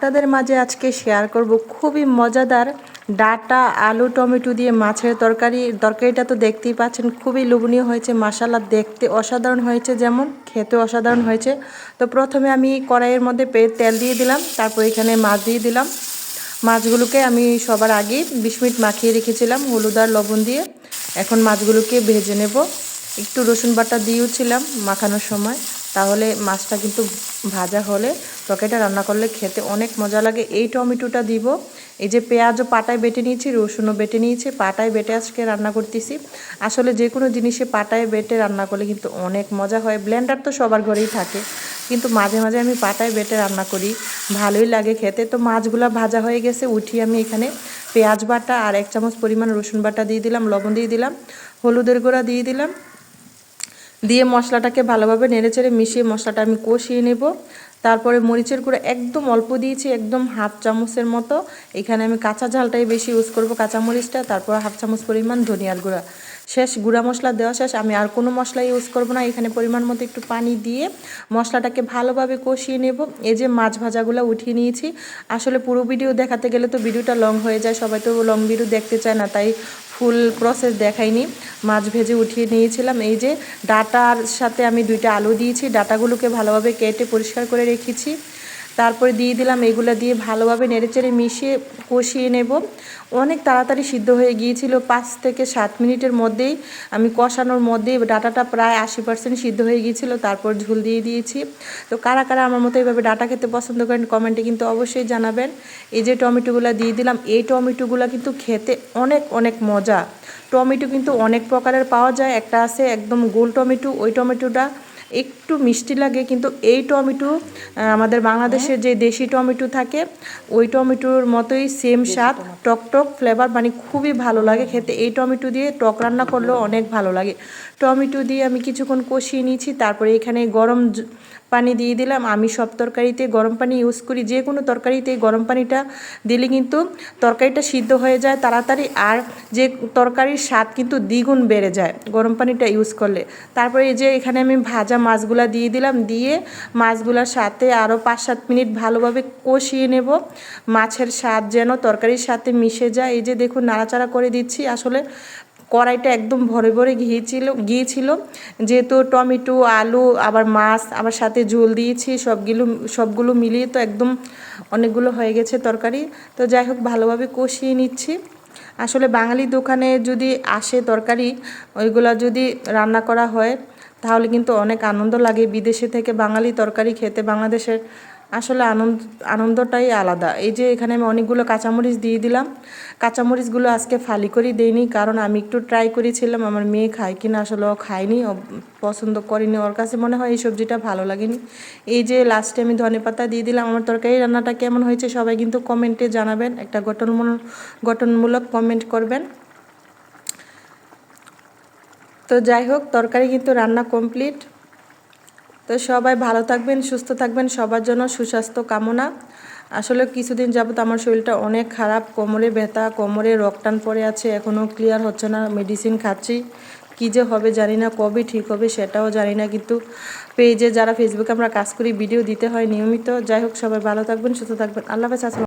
আপনাদের মাঝে আজকে শেয়ার করব খুবই মজাদার ডাটা আলু টমেটো দিয়ে মাছের তরকারি। তরকারিটা তো দেখতেই পাচ্ছেন, খুবই লোভনীয় হয়েছে মশালা দেখতে অসাধারণ হয়েছে, যেমন খেতে অসাধারণ হয়েছে। তো প্রথমে আমি কড়াইয়ের মধ্যে তেল দিয়ে দিলাম, তারপর এখানে মাছ দিয়ে দিলাম। মাছগুলোকে আমি সবার আগে বিশ মিনিট মাখিয়ে রেখেছিলাম হলুদ আর লবণ দিয়ে। এখন মাছগুলোকে ভেজে নেব। একটু রসুন বাটা দিয়েওছিলাম মাখানোর সময়। তাহলে মাছটা কিন্তু ভাজা হলে তরকারিটা রান্না করলে খেতে অনেক মজা লাগে। এই টমেটোটা দিব। এই যে পেঁয়াজও পাটায় বেটে নিয়েছি, রসুনও বেটে নিয়েছি, পাটায় বেটে আজকে রান্না করতেছি। আসলে যে কোনো জিনিসে পাটায় বেটে রান্না করলে কিন্তু অনেক মজা হয়। ব্লেন্ডার তো সবার ঘরেই থাকে, কিন্তু মাঝে মাঝে আমি পাটায় বেটে রান্না করি। ভালোই লাগে খেতে। তো মাছগুলো ভাজা হয়ে গেছে উঠিয়ে আমি এখানে পেঁয়াজ বাটা আর এক চামচ পরিমাণ রসুন বাটা দিয়ে দিলাম, লবণ দিয়ে দিলাম, হলুদের গুঁড়া দিয়ে দিলাম দিয়ে মশলাটাকে ভালোভাবে নেড়েচেড়ে মিশিয়ে মশলাটা আমি কষিয়ে নেব। তারপরে মরিচের গুঁড়ো একদম অল্প দিয়েছি, একদম হাফ চামচের মতো। এখানে আমি কাঁচা ঝালটাই বেশি ইউজ করব, কাঁচা মরিচটা, তারপর হাফ চামচ পরিমাণ ধনিয়ার গুঁড়া। শেষ গুঁড়া মশলা দেওয়া শেষ, আমি আর কোনো মশলা ইউজ করব না। এখানে পরিমাণ মতো একটু পানি দিয়ে মশলাটাকে ভালোভাবে কষিয়ে নেব। এই যে মাছ ভাজাগুলো উঠিয়ে নিয়েছি। আসলে পুরো ভিডিও দেখাতে গেলে তো ভিডিওটা লং হয়ে যায়, সবাই তো লং ভিডিও দেখতে চায় না, তাই ফুল প্রসেস দেখাইনি। মাছ ভেজে উঠিয়ে নিয়েছিলাম। এই যে ডাটার সাথে আমি দুইটা আলু দিয়েছি, ডাটাগুলোকে ভালোভাবে কেটে পরিষ্কার করে রেখেছি। তারপরে দিয়ে দিলাম এগুলো দিয়ে ভালোভাবে নেড়েচেড়ে মিশিয়ে কষিয়ে নেব। অনেক তাড়াতাড়ি সিদ্ধ হয়ে গিয়েছিল, পাঁচ থেকে সাত মিনিটের মধ্যেই। আমি কষানোর মধ্যেই ডাটাটা প্রায় আশি পার্সেন্ট সিদ্ধ হয়ে গিয়েছিল, তারপর ঝুল দিয়ে দিয়েছি। তো কারা কারা আমার মতো এইভাবে ডাটা খেতে পছন্দ করেন কমেন্টে কিন্তু অবশ্যই জানাবেন। এই যে টমেটোগুলো দিয়ে দিলাম, এই টমেটোগুলো কিন্তু খেতে অনেক অনেক মজা। টমেটো কিন্তু অনেক প্রকারের পাওয়া যায়, একটা আছে একদম গোল টমেটো, ওই টমেটোটা একটু মিষ্টি লাগে কিন্তু এই টমেটো আমাদের বাংলাদেশের যে দেশি টমেটো থাকে ওই টমেটোর মতোই সেম স্বাদ টকটক টক ফ্লেভার মানে খুবই ভালো লাগে খেতে। এই টমেটো দিয়ে টক রান্না করলেও অনেক ভালো লাগে। টমেটো দিয়ে আমি কিছুক্ষণ কষিয়ে নিয়েছি তারপরে এখানে গরম পানি দিয়ে দিলাম। আমি সব তরকারিতে গরম পানি ইউজ করি। যে কোনো তরকারিতে গরম পানিটা দিলে কিন্তু তরকারিটা সিদ্ধ হয়ে যায় তাড়াতাড়ি আর যে তরকারির স্বাদ কিন্তু দ্বিগুণ বেড়ে যায় গরম পানিটা ইউজ করলে। তারপরে এই যে এখানে আমি ভাজা মাছগুলা দিয়ে দিলাম। দিয়ে মাছগুলার সাথে আরও পাঁচ সাত মিনিট ভালোভাবে কষিয়ে নেব। মাছের স্বাদ যেন তরকারির সাথে মিশে যায়। এই যে দেখুন, নাড়াচাড়া করে দিচ্ছি। আসলে কড়াইটা একদম ভরে ভরে গিয়েছিল গিয়েছিল। যেহেতু টমেটো, আলু, আবার মাছ, আবার সাথে ঝোল দিয়েছি, সবগুলো সবগুলো মিলিয়ে তো একদম অনেকগুলো হয়ে গেছে তরকারি। তো যাই হোক, ভালোভাবে কষিয়ে নিচ্ছি। আসলে বাঙালি দোকানে যদি আসে তরকারি, ওইগুলো যদি রান্না করা হয়, তাহলে কিন্তু অনেক আনন্দ লাগে। বিদেশে থেকে বাঙালি তরকারি খেতে, বাংলাদেশের আসলে আনন্দ, আনন্দটাই আলাদা। এই যে এখানে আমি অনেকগুলো কাঁচামরিচ দিয়ে দিলাম। কাঁচামরিচগুলো আজকে ফালি করে দেইনি, কারণ আমি একটু ট্রাই করেছিলাম, আমার মেয়ে খায় কিনা আসলে ও খায়নি, ও পছন্দ করেনি। ওর কাছে মনে হয় এই সবজিটা ভালো লাগেনি। এই যে লাস্টে আমি ধনে পাতা দিয়ে দিলাম, আমার তরকারি রান্নাটা কেমন হয়েছে সবাই কিন্তু কমেন্টে জানাবেন, একটা গঠনমূলক গঠনমূলক কমেন্ট করবেন। তো যাই হোক, তরকারি কিন্তু রান্না কমপ্লিট তো সবাই ভালো থাকবেন, সুস্থ থাকবেন, সবার জন্য সুস্বাস্থ্য কামনা। আসলে কিছুদিন যাবত আমার শরীরটা অনেক খারাপ, কোমরে ব্যথা, কোমরে রকটান পড়ে আছে এখনও ক্লিয়ার হচ্ছে না মেডিসিন খাচ্ছি। কী যে হবে জানি না, কবে ঠিক হবে সেটাও জানি না, কিন্তু পেজে যারা ফেসবুকে আমরা কাজ করি ভিডিও দিতে হয় নিয়মিত। যাই হোক, সবাই ভালো থাকবেন, সুস্থ থাকবেন। আল্লাহ হাফেজ